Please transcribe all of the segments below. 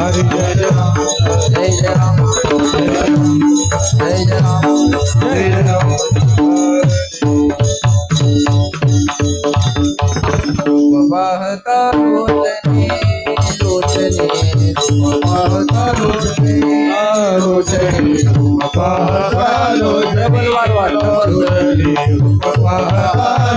हरी जय जय राम जय जय राम जय जय राम जय जय राम पाहता लोचने लोचने पाहता लोचने रोचनी रूप पाहता लोचनी रोचनी रूप पाहता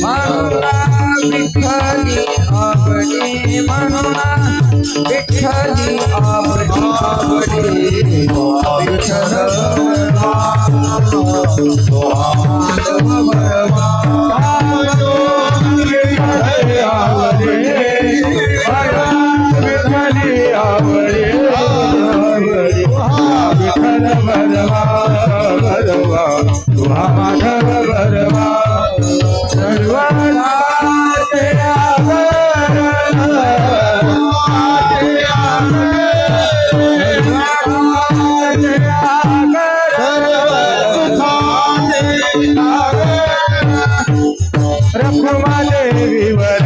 म्हणून विठ्ठली आवडे म्हणून विठ्ठली आवडे आवडे रखुमा देवीवर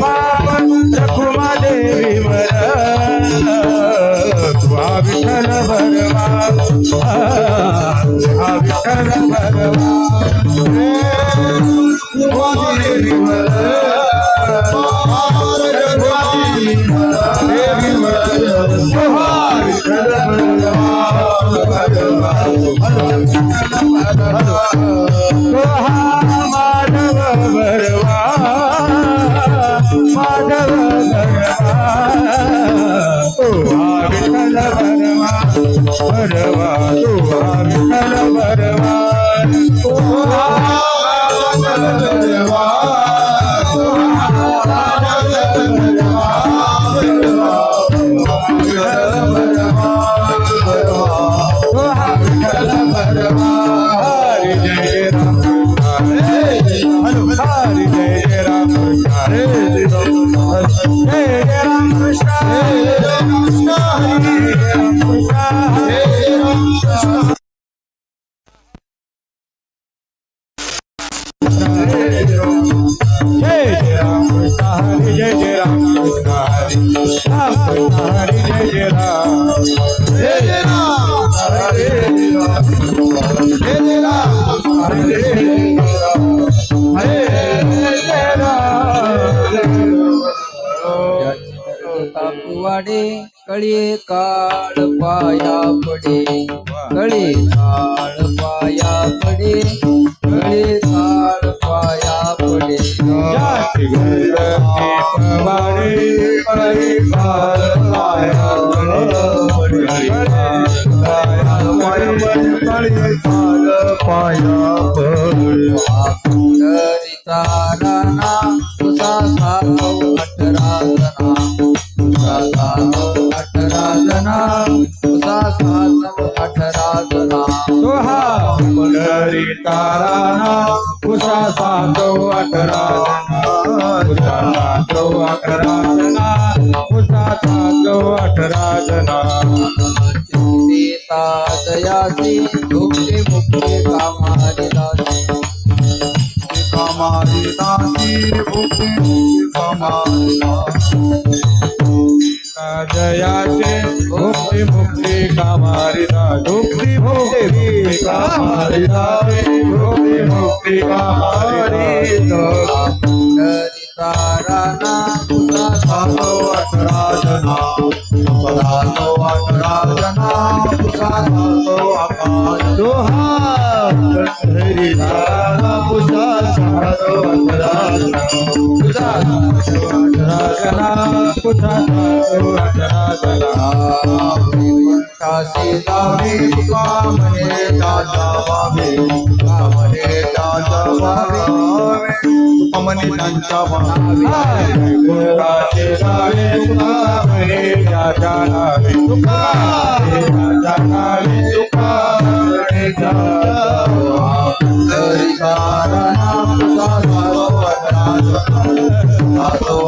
बाप रखुमा देवीवर तुहा विठ्ठल भरवा. तुहा विठ्ठल भरवा. तुहा quiera. तापवाडे कळी काळ पाया पडे कळी काळ पाया पडे कळी काळ पाया पडे पाया सातो उषा सातो अठरा जना. उषा सातो अठरा जना. सीता दयासी दुःखे मुक्ती कामारी दासी कामारी दासी भूखे कामारी मुक्ती कामारिता मुक्ती मुक्ती साधो साधो साधो पुसा साधो पुसा साधो कंठासी लावे तुका दादा वावे तुका दादा वावे। तुका म्हणे वावे। गुराचे लावे तुका दादा लावे तुका दादा लावे तुका दादा पंढरीचा राणा तुझा साधो अठरा साधो